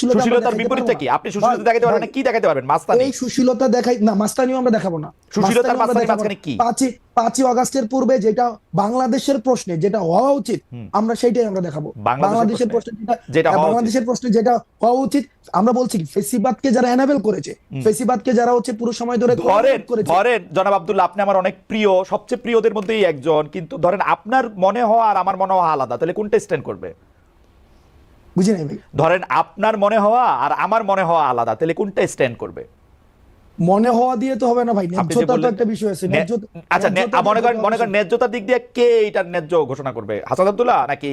সুশীলতার বিপরীতটা কি? আপনি সুশীলতা দেখাতে পারবেন কি দেখাতে পারবেন? মাস্তানি। এই সুশীলতা দেখাই না মাস্তানিও আমরা দেখাবো না। সুশীলতা আর মাস্তানিও আমরা মাস্তানির দেখাবো মাঝখানে কি? পাঁচই পাঁচই অগাস্টের পূর্বে যেটা বাংলাদেশের প্রশ্নে যেটা হওয়া উচিত আমরা সেইটাই আমরা দেখাবো। বাংলাদেশের প্রশ্নে। যেটা উচিত। বাংলাদেশের প্রশ্নে যেটা হওয়া উচিত আমরা বলছি ফেসিবাদকে যারা এনাবেল করেছে ফেসিবাদকে যারা হচ্ছে পুরো সময় ধরে ধরেন ধরেন জনাব আব্দুল্লাহ আপনি আমার অনেক প্রিয় সবচেয়ে প্রিয়দের মধ্যেই একজন কিন্তু ধরেন আপনার মনে হওয়া আর আমার মনে হওয়া আলাদা তাহলে কোনটা স্ট্যান্ড করবে? বুঝি নাই ভাই? ধরেন আপনার মনে হওয়া আর আমার মনে হওয়া আলাদা তাহলে কোনটা স্ট্যান্ড করবে? মনে হওয়া দিয়ে তো হবে না ভাই ন্যায্যতা তো একটা বিষয় আছে আচ্ছা মনে করেন মনে করেন। ন্যায্যতার দিক দিয়ে কে এটার ন্যায্য ঘোষণা করবে? হাসান আব্দুল্লাহ নাকি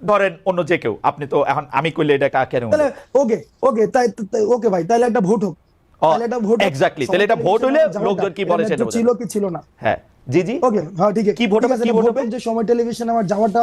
ধরেন অন্য যে কেউ? আপনি তো এখন আমি করলে এটা কা- কেন তাহলে ওকে ওকে তাই ওকে ভাই তাহলে একটা ভোট হোক। তাহলে একটা ভোট exactly, তাহলে এটা ভোট হলে লোকজন কি বলে সেটা ছিল কি ছিল না? হ্যাঁ জি জি। ওকে হ্যাঁ ঠিক আছে। কি ভোট হবে, ভোট ভোট হবে? যে সময় টেলিভিশন আমার যাওয়াটা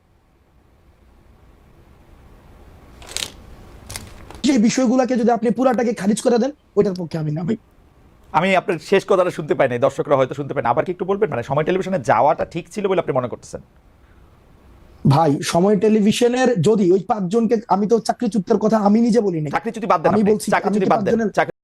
সেই বিষয়গুলোকে যদি আপনি পুরাটাকে খারিজ করে দেন ওইটার পক্ষে আমি না ভাই। আমি আপনার শেষ কথাটা শুনতে পাই নাই দর্শকরা হয়তো শুনতে পাই না আবার কি একটু বলবেন? মানে সময় টেলিভিশনে যাওয়াটা ঠিক ছিল বলে আপনি মনে করতেছেন? ভাই সময় টেলিভিশনের যদি ওই পাঁচজনকে আমি তো চাকরিচ্যুতের কথা আমি নিজে বলি না চাকরি যদি বাদ দেন আমি বলছি চাকরিচ্যুতি বাদ দেন।